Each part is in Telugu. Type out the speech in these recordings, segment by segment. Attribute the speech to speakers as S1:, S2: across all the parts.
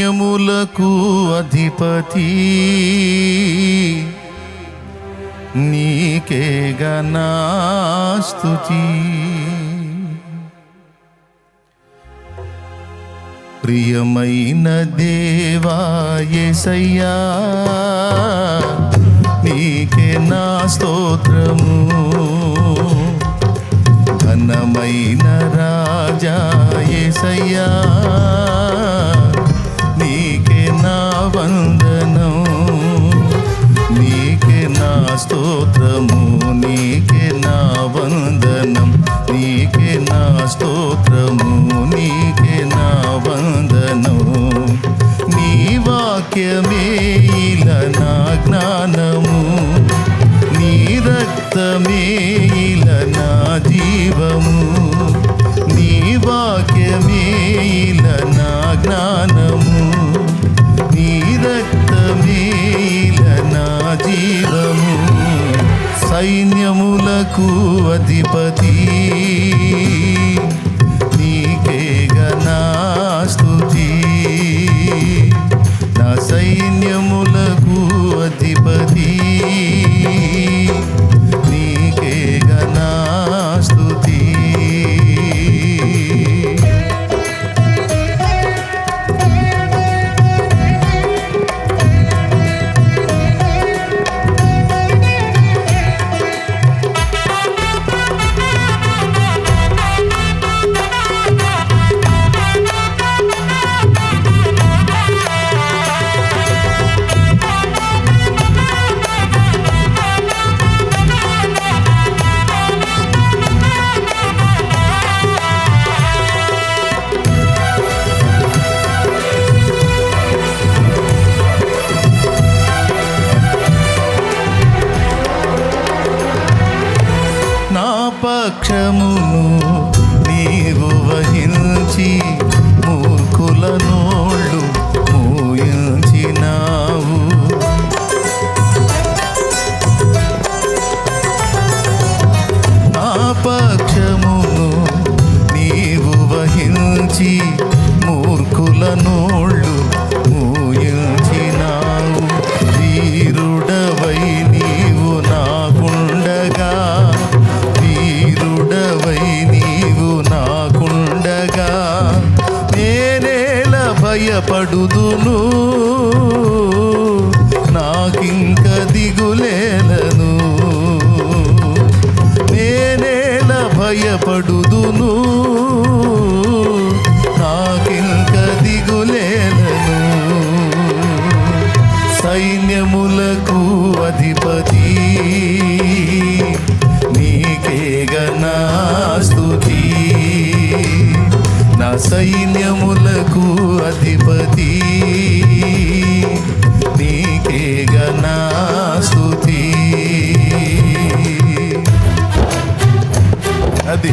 S1: సైన్యములకు అధిపతి. నీకే గణాస్తుతి ప్రియమైన దేవాయసయ్యా నీకే నా స్తోత్రము. ఘనమైన రాజా యేసయ్యా స్తోత్రము నీకే నా వందను. నీ వాక్యమే ఇలా నా జ్ఞానము. నీ రక్తమే ఇలా నా జీవము. నీ వాక్యమే ఇలా నా జ్ఞానము. నీ రక్తమే ఇలా నా జీవము. సైన్యములకు అధిపతి పక్షమును నీవు వహించి మూర్ఖుల భయపడుదును. నాకింక దిగులేలను నేనేల భయపడుదును. నాకింక దిగులేలను సైన్యములకు అధిపతి. నీకే గణాస్తుతి సైన్యములకు అధిపతి. నీకే గణాస్తుతి అది.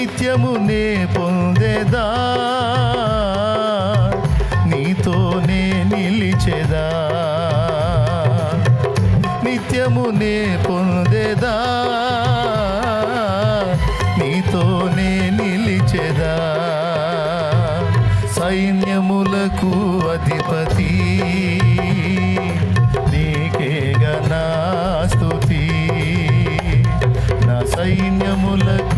S1: నిత్యము నే పొందేదా? నీతోనే నిలిచేదా? నిత్యము నే పొందేదా? నీతో నీతోనే నిలిచేదా? సైన్యములకు అధిపతి నీకే నా నా సైన్యములకు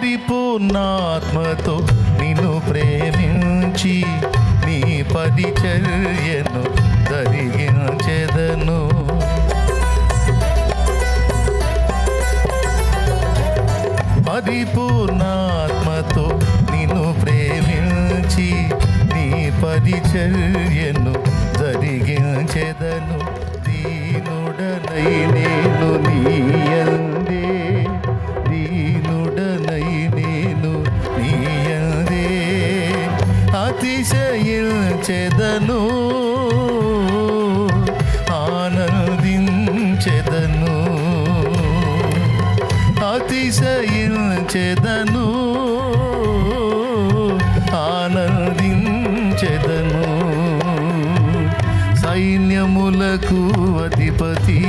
S1: పరిపూర్ణాత్మతో నిన్ను ప్రేమించి నీ పరిచర్యను జరిగించెదను. పరిపూర్ణాత్మతో నిన్ను ప్రేమించి నీ పరిచర్యను జరిగించెదను. దీనుడనై నేను నీయను అతిశయించెదను ఆనందించెదను అతిశయించెదను ఆనందించెదను. సైన్యములకు అధిపతి